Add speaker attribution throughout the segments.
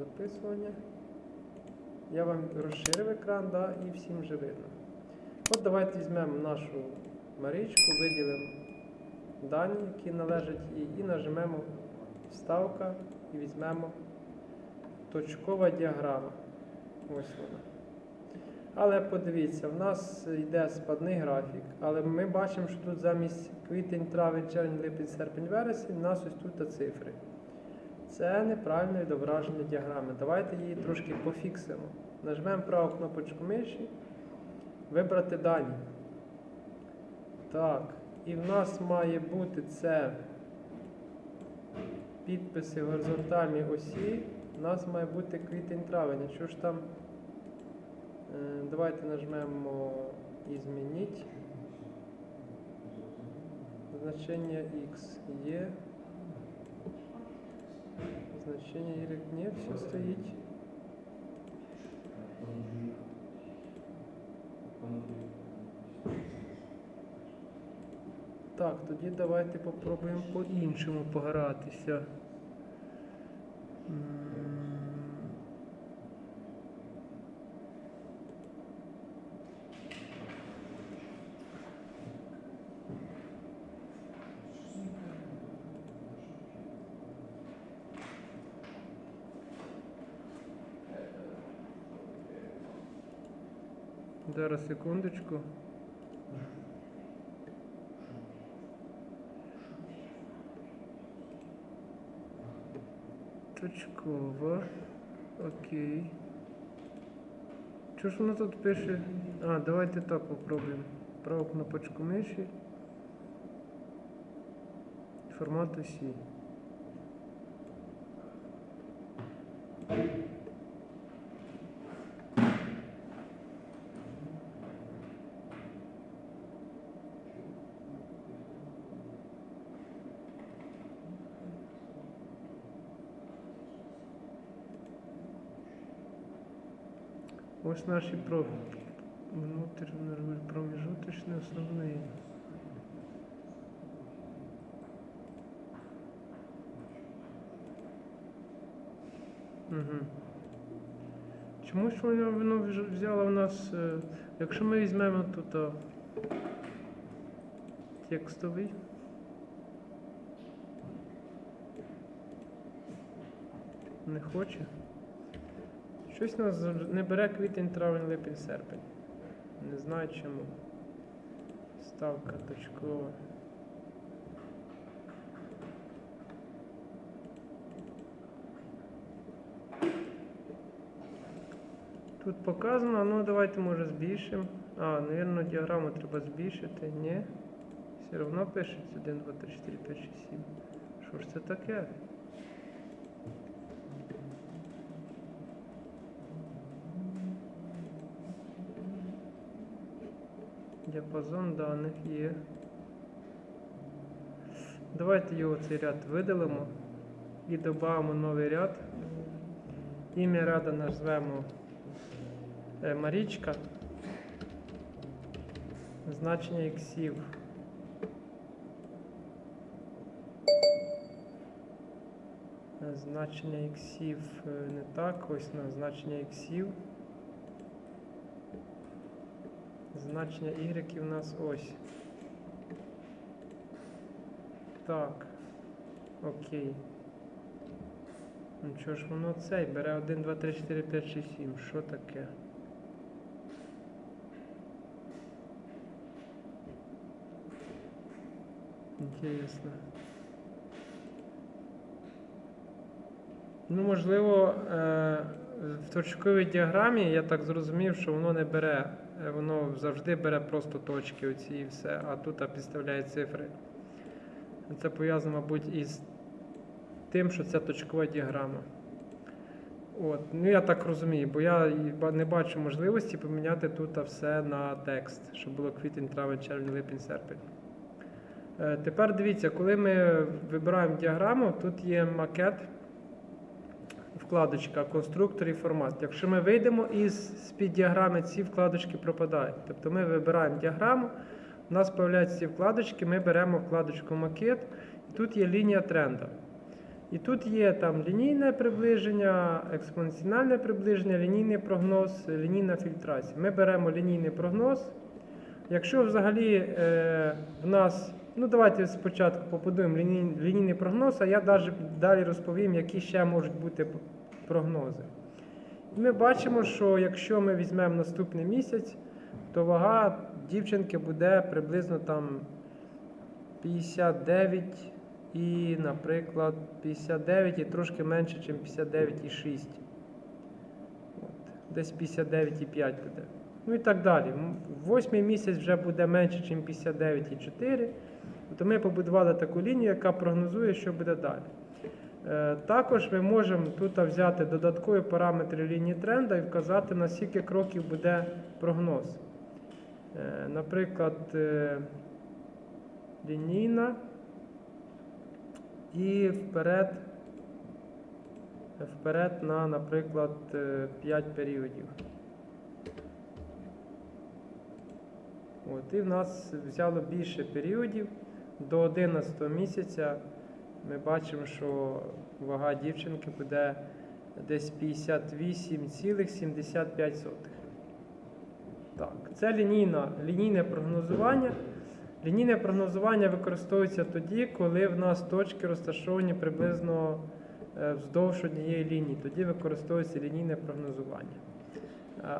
Speaker 1: записування. Я вам розширив екран, да, і всім вже видно. От давайте візьмемо нашу Марічку, виділимо дані, які належать їй, і нажмемо Вставка і візьмемо точкова діаграма. Ось вона. Але подивіться, в нас йде спадний графік, але ми бачимо, що тут замість квітень, травень, червень, липень, серпень, вересень, у нас ось тут цифри. Це неправильне відображення діаграми. Давайте її трошки пофіксимо. Нажмемо праву кнопочку миші, вибрати дані. Так, і в нас має бути це підписи горизонтальні осі. У нас має бути квітень-травень. Що ж там? Е, Давайте нажмемо «Изменить». Значення X є. Значення Y ні, все стоїть. Так, тоді давайте попробуємо по-іншому погратися. Зараз секундочку. Точково. Окей. Що ж воно тут пише? А, давайте так попробуємо. Праву кнопочку миші. Формат осі. Ось наші про внутрішні проміжуточні основні. Угу. Чому ж воно, воно взяло в нас, е, якщо ми візьмемо тут а, текстовий. Не хоче. Щось нас не бере квітень, травень, липень, серпень. Не знаю чому. Ставка точкова. Тут показано, ну давайте може збільшимо. А, навірно, діаграму треба збільшити. Ні. Все одно пишеться 1, 2, 3, 4, 5, 6, 7. Що ж це таке? Діапазон даних є. Давайте його цей ряд видалимо і додамо новий ряд. Ім'я ряда назвемо е, Марічка. Значення іксів. Е, Значення іксів е, не так, ось на значення іксів. Значення Y у нас ось. Так. Окей. Ну чого ж воно цей? Бере 1, 2, 3, 4, 5, 6, 7. Що таке? Інтересно. Ну, можливо, е, в точковій діаграмі я так зрозумів, що воно не бере, воно завжди бере просто точки оці і все, а тут підставляє цифри. Це пов'язано, мабуть, із тим, що це точкова діаграма. От. Ну, я так розумію, бо я не бачу можливості поміняти тут все на текст, щоб було квітень, травень, червень, липень, серпень. Е, Тепер дивіться, коли ми вибираємо діаграму, тут є макет, вкладочка, конструктор і формат. Якщо ми вийдемо із з-під діаграми, ці вкладочки пропадають. Тобто ми вибираємо діаграму, у нас з'являються ці вкладочки, ми беремо вкладочку макет, і тут є лінія тренда. І тут є там лінійне приближення, експоненціональне приближення, лінійний прогноз, лінійна фільтрація. Ми беремо лінійний прогноз. Якщо взагалі е, в нас, ну давайте спочатку побудуємо ліній, лінійний прогноз, а я даже далі розповім, які ще можуть бути прогнози. Ми бачимо, що якщо ми візьмемо наступний місяць, то вага дівчинки буде приблизно там 59 і, наприклад, 59 і трошки менше, ніж 59,6. Десь 59,5 буде. Ну і так далі. Восьмий місяць вже буде менше, ніж 59,4. То ми побудували таку лінію, яка прогнозує, що буде далі. Е, Також ми можемо тут взяти додаткові параметри лінії тренду і вказати, на скільки кроків буде прогноз. Е, Наприклад, е, лінійна і вперед, вперед на, наприклад, 5 періодів. От, і в нас взяло більше періодів. До 11 місяця ми бачимо, що вага дівчинки буде десь 58,75. Так, це лінійна, лінійне прогнозування. Лінійне прогнозування використовується тоді, коли в нас точки розташовані приблизно е, вздовж однієї лінії. Тоді використовується лінійне прогнозування.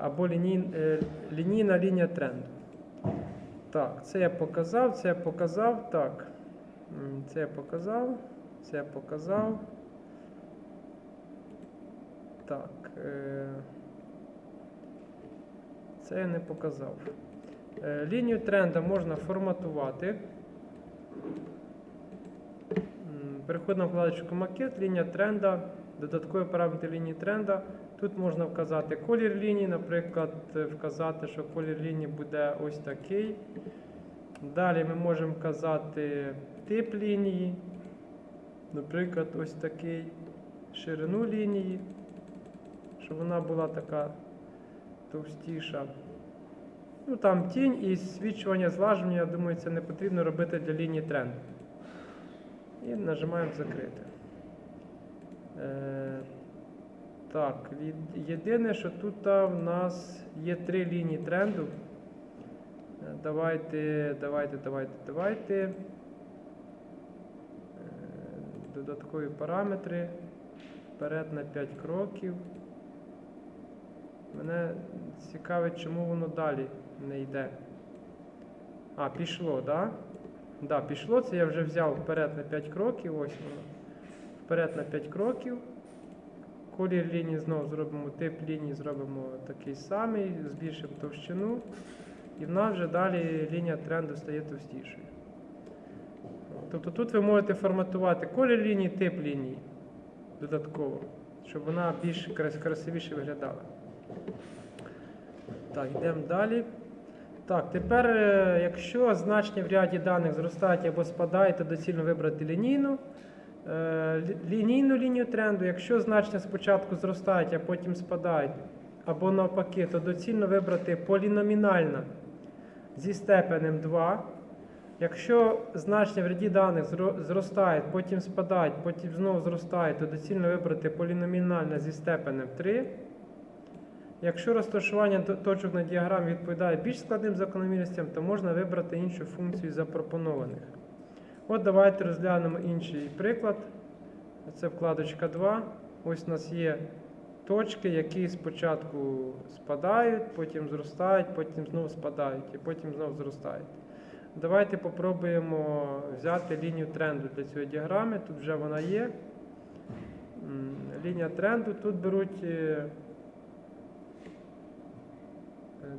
Speaker 1: Або ліній, е, лінійна лінія тренду. Так, це я показав, це я показав. Так. Це показав. Це показав. Так. е, Це я не показав. Е, Лінію тренда можна форматувати. Переходимо на вкладочку макет, лінія тренда, додаткові параметри лінії тренда. Тут можна вказати колір лінії, наприклад, вказати, що колір лінії буде ось такий. Далі ми можемо вказати тип лінії, наприклад, ось такий, ширину лінії, щоб вона була така товстіша. Ну там тінь і свідчування злаження, я думаю, це не потрібно робити для лінії тренду. І нажимаємо закрити. Е, так, від- єдине, що тут в нас є три лінії тренду. Е, Давайте, давайте, давайте, давайте. Додаткові параметри. Вперед на 5 кроків. Мене цікавить, чому воно далі не йде. А, пішло, так? Да? Да, пішло. Це я вже взяв вперед на 5 кроків. Ось воно. Вперед на 5 кроків. Колір лінії знову зробимо, тип лінії зробимо такий самий, збільшимо товщину. І в нас вже далі лінія тренду стає товстішою. Тобто тут ви можете форматувати колір лінії, тип лінії додатково, щоб вона більш красивіше виглядала. Так, йдемо далі. Так, тепер, е, якщо значення в ряді даних зростають або спадають, то доцільно вибрати лінійну. Е, Лінійну лінію тренду, якщо значення спочатку зростають, а потім спадають, або навпаки, то доцільно вибрати поліномінальна зі степенем 2. Якщо значення в ряді даних зростають, потім спадають, потім знову зростають, то доцільно вибрати поліномінальне зі степенем 3. Якщо розташування точок на діаграмі відповідає більш складним закономірностям, то можна вибрати іншу функцію запропонованих. От давайте розглянемо інший приклад. Це вкладочка 2. Ось у нас є точки, які спочатку спадають, потім зростають, потім знову спадають і потім знову зростають. Давайте попробуємо взяти лінію тренду для цієї діаграми. Тут вже вона є. Лінія тренду. Тут беруть е,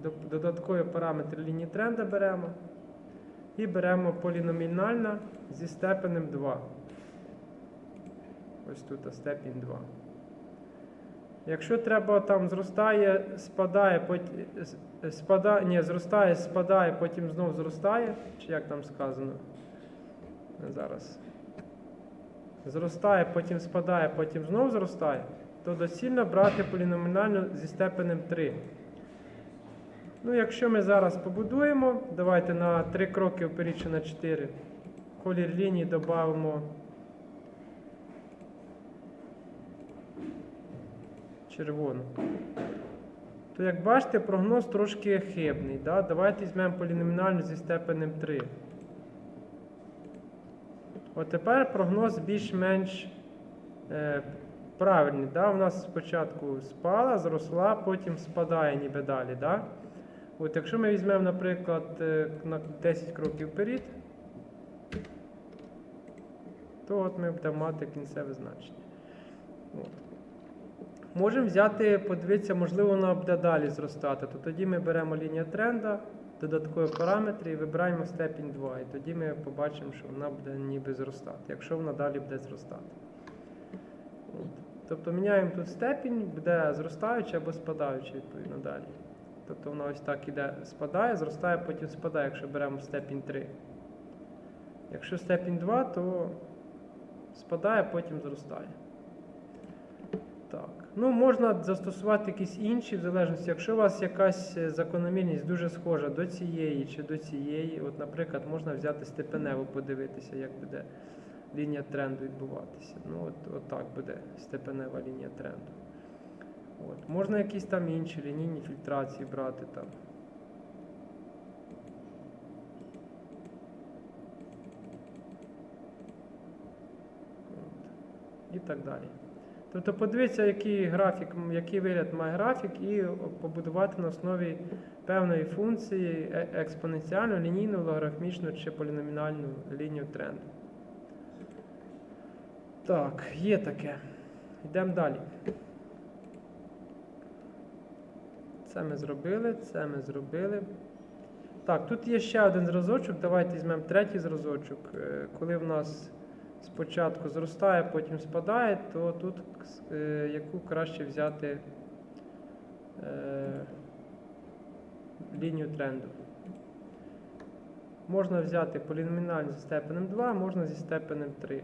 Speaker 1: до- додаткові параметри лінії тренду беремо. І беремо поліномінальна зі степенем 2. Ось тут степінь 2. Якщо треба там зростає, спадає, потім спадає, ні, зростає, спадає, потім знов зростає, чи як там сказано? Зараз. Зростає, потім спадає, потім знов зростає, то доцільно брати поліномінальну зі степенем 3. Ну, якщо ми зараз побудуємо, давайте на 3 кроки вперед на 4. Колір лінії додамо червону. То як бачите, прогноз трошки хибний. Да? Давайте візьмемо поліномінальну зі степенем 3. От тепер прогноз більш-менш е, правильний. Да? У нас спочатку спала, зросла, потім спадає ніби далі. Да? От якщо ми візьмемо, наприклад, е, на 10 кроків вперед, то от ми будемо мати кінцеве значення. От. Можемо взяти, подивитися, можливо, вона буде далі зростати. То тоді ми беремо лінію тренда, додаткові параметри і вибираємо степінь 2. І тоді ми побачимо, що вона буде ніби зростати, якщо вона далі буде зростати. Тобто міняємо тут степінь, буде зростаюча або спадаюча, відповідно, далі. Тобто вона ось так іде, спадає, зростає, потім спадає, якщо беремо степінь 3. Якщо степінь 2, то спадає, потім зростає. Так. Ну, можна застосувати якісь інші, в залежності, якщо у вас якась е, закономірність дуже схожа до цієї чи до цієї, от, наприклад, можна взяти степенево, подивитися, як буде лінія тренду відбуватися. Ну, от, от так буде степенева лінія тренду. От. Можна якісь там інші лінійні фільтрації брати там. І так далі. Тобто подивіться, який графік, який вигляд має графік, і побудувати на основі певної функції е- експоненціальну, лінійну, логарифмічну чи поліномінальну лінію тренду. Так, є таке. Йдемо далі. Це ми зробили, це ми зробили. Так, тут є ще один зразочок. Давайте візьмемо третій зразочок. Е, Коли в нас спочатку зростає, потім спадає, то тут е, яку краще взяти е, лінію тренду. Можна взяти поліномінальну зі степенем 2, можна зі степенем 3.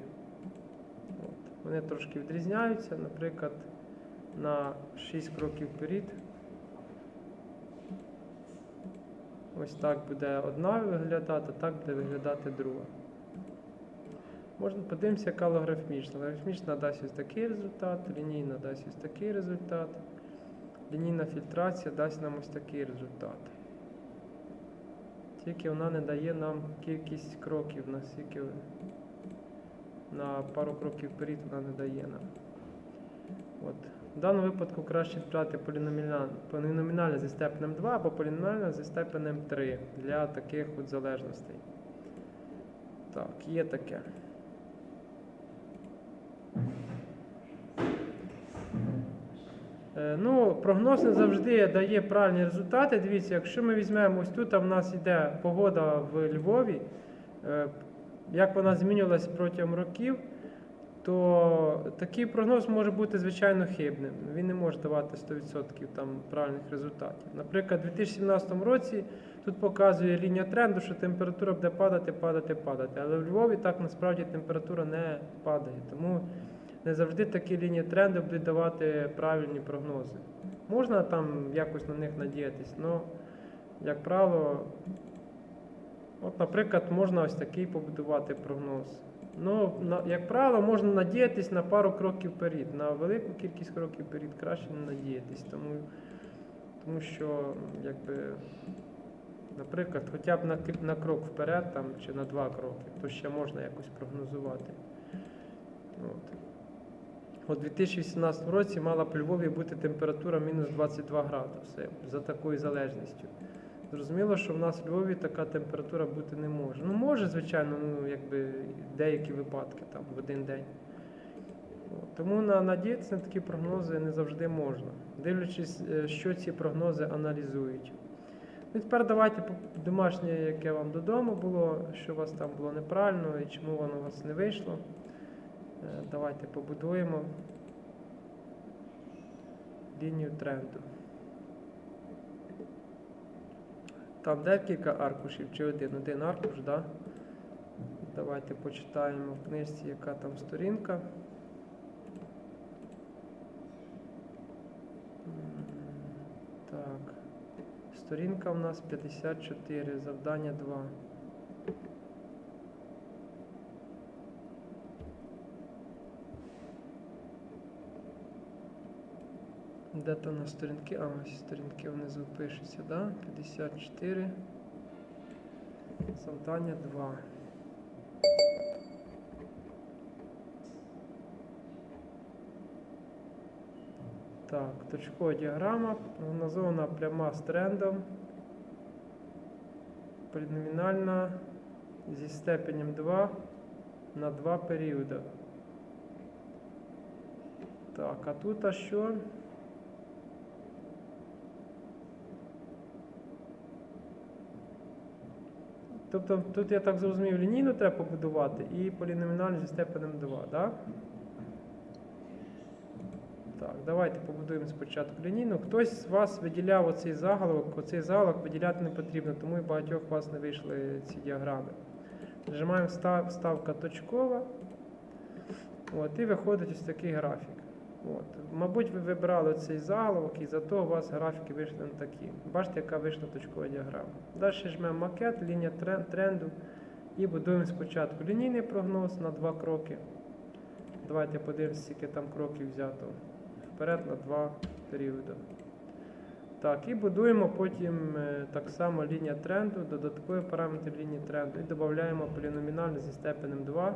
Speaker 1: От. Вони трошки відрізняються, наприклад, на 6 кроків вперед. Ось так буде одна виглядати, так буде виглядати друга. Можна подивимося, яка логарифмічна. Логарифмічна дасть ось такий результат, лінійна дасть ось такий результат. Лінійна фільтрація дасть нам ось такий результат. Тільки вона не дає нам кількість кроків, наскільки на пару кроків вперед вона не дає нам. От. В даному випадку краще брати поліномінальне, зі степенем 2 або поліномінальне зі степенем 3 для таких от залежностей. Так, є таке. Ну, прогноз не завжди дає правильні результати. Дивіться, якщо ми візьмемо ось тут, а в нас йде погода в Львові, е, як вона змінювалася протягом років, то такий прогноз може бути звичайно хибним. Він не може давати 100% там правильних результатів. Наприклад, у 2017 році тут показує лінія тренду, що температура буде падати, падати, падати. Але в Львові так насправді температура не падає. Тому не завжди такі лінії тренду будуть давати правильні прогнози. Можна там якось на них надіятись, але, як правило, от, наприклад, можна ось такий побудувати прогноз. Ну, як правило, можна надіятись на пару кроків вперед. На велику кількість кроків вперед краще не надіятись, тому, тому що, якби, наприклад, хоча б на, на крок вперед там, чи на два кроки, то ще можна якось прогнозувати. От. У 2018 році мала по Львові бути температура мінус 22 градуси за такою залежністю. Зрозуміло, що в нас в Львові така температура бути не може. Ну, може, звичайно, ну, якби деякі випадки там в один день. Тому на, надіятися на такі прогнози не завжди можна, дивлячись, е, що ці прогнози аналізують. Ну, тепер давайте домашнє, яке вам додому було, що у вас там було неправильно і чому воно у вас не вийшло. Е, Давайте побудуємо лінію тренду. Там декілька аркушів чи один? Один аркуш, да? Давайте почитаємо в книжці, яка там сторінка. Так. Сторінка у нас 54, завдання 2. Де то на сторінки? А, ось сторінки внизу пишеться, да? 54. Завдання 2. Так, точкова діаграма, прогнозована пряма з трендом. Поліномінальна зі степенем 2 на 2 періоди. Так, а тут а що? Тобто тут я так зрозумів, лінійну треба побудувати і поліномінальну зі степенем 2, так? Так, давайте побудуємо спочатку лінійну. Хтось з вас виділяв оцей заголовок, оцей заголовок виділяти не потрібно, тому і багатьох у вас не вийшли ці діаграми. Нажимаємо встав, вставка точкова. От, і виходить ось такий графік. От. Мабуть, ви вибрали цей заголовок, і зато у вас графіки вийшли не такі. Бачите, яка вийшла точкова діаграма. Далі жмемо макет, лінія тренду і будуємо спочатку лінійний прогноз на два кроки. Давайте подивимося, скільки там кроків взято. Вперед на два періоди. Так, і будуємо потім е, так само лінія тренду, додаткові параметри лінії тренду. І додаємо поліномінальну зі степенем 2.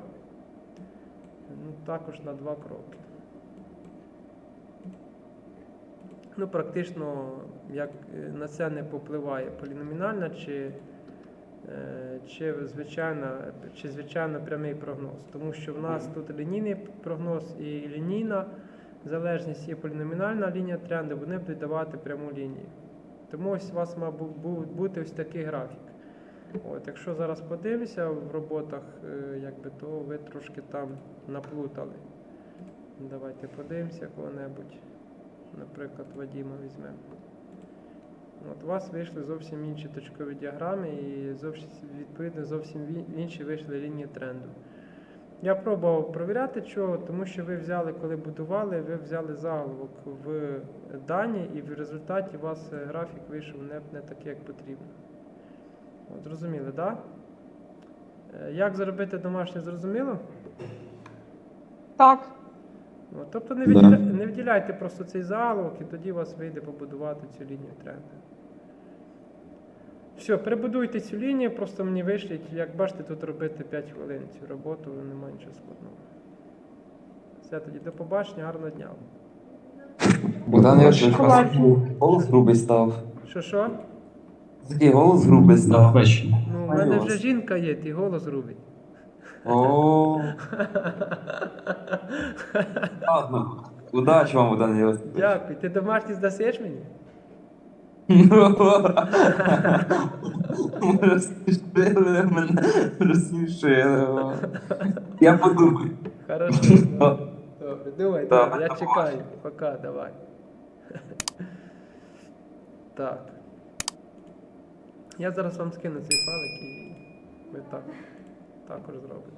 Speaker 1: Ну, також на два кроки. Ну, практично як е, на це не попливає поліномінальна чи, е, чи, звичайна, чи звичайно прямий прогноз. Тому що в нас тут лінійний прогноз і лінійна залежність є поліномінальна лінія тренду, вони будуть давати пряму лінію. Тому ось у вас бу- бути ось такий графік. От, якщо зараз подивимося в роботах, е, якби, то ви трошки там наплутали. Давайте подивимося кого-небудь. Наприклад, Вадима візьмемо. От у вас вийшли зовсім інші точкові діаграми і зовсім, відповідно зовсім інші вийшли лінії тренду. Я пробував провіряти чого, тому що ви взяли, коли будували, ви взяли заголовок в дані, і в результаті у вас е, графік вийшов не, не такий, як потрібно. От, зрозуміли, так? Да? Е, Як зробити домашнє, зрозуміло?
Speaker 2: Так.
Speaker 1: От, тобто не,
Speaker 3: Да.
Speaker 1: не виділяйте просто цей заголовок, і тоді у вас вийде побудувати цю лінію тренду. Все, перебудуйте цю лінію, просто мені вишліть, як бачите, тут робити 5 хвилин цю роботу, немає нічого складного. Все, тоді до побачення, гарного дня.
Speaker 3: Богдан у голос грубий став.
Speaker 1: Що що?
Speaker 3: Такий голос грубий став.
Speaker 1: Ну, в мене вже жінка є, ти голос рубить.
Speaker 3: О. Ладно. Удачі вам, Яшович.
Speaker 1: Дякую. Ти домашній здасиш мені?
Speaker 3: Розсмішили мене, розсмішили. Я подумаю.
Speaker 1: Хорошо. Добре, думай, добре, я чекаю. Пока, давай. Так. Я зараз вам скину цей файлик і ви так, також зробите.